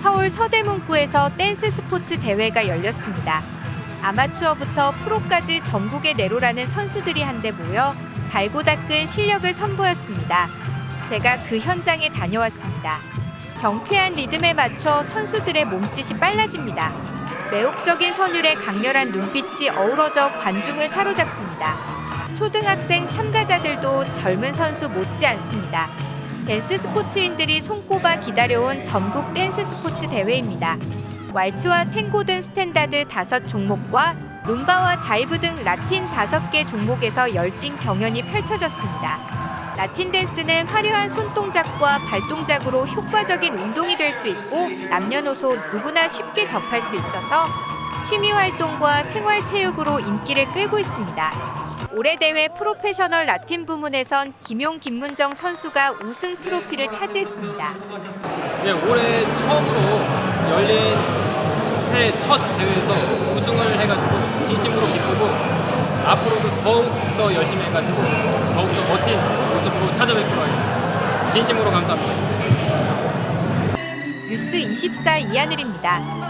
서울 서대문구에서 댄스 스포츠 대회가 열렸습니다. 아마추어부터 프로까지 전국에 내로라는 선수들이 한데 모여 달고 닦은 실력을 선보였습니다. 제가 그 현장에 다녀왔습니다. 경쾌한 리듬에 맞춰 선수들의 몸짓이 빨라집니다. 매혹적인 선율에 강렬한 눈빛이 어우러져 관중을 사로잡습니다. 초등학생 참가자들도 젊은 선수 못지 않습니다. 댄스 스포츠인들이 손꼽아 기다려온 전국 댄스 스포츠 대회입니다. 왈츠와 탱고 등 스탠다드 다섯 종목과 룸바와 자이브 등 라틴 다섯 개 종목에서 열띤 경연이 펼쳐졌습니다. 라틴 댄스는 화려한 손동작과 발동작으로 효과적인 운동이 될 수 있고 남녀노소 누구나 쉽게 접할 수 있어서 취미 활동과 생활 체육으로 인기를 끌고 있습니다. 올해 대회 프로페셔널 라틴 부문에선 김용 김문정 선수가 우승 트로피를 차지했습니다. 네, 올해 처음으로 열린 새첫 대회에서 우승을 해가지고 진심으로 기쁘고 앞으로도 더욱 더 열심히 해가지고 더욱 더 멋진 모습으로 찾아뵙도록 하겠습니다. 진심으로 감사합니다. 뉴스 24 이하늘입니다.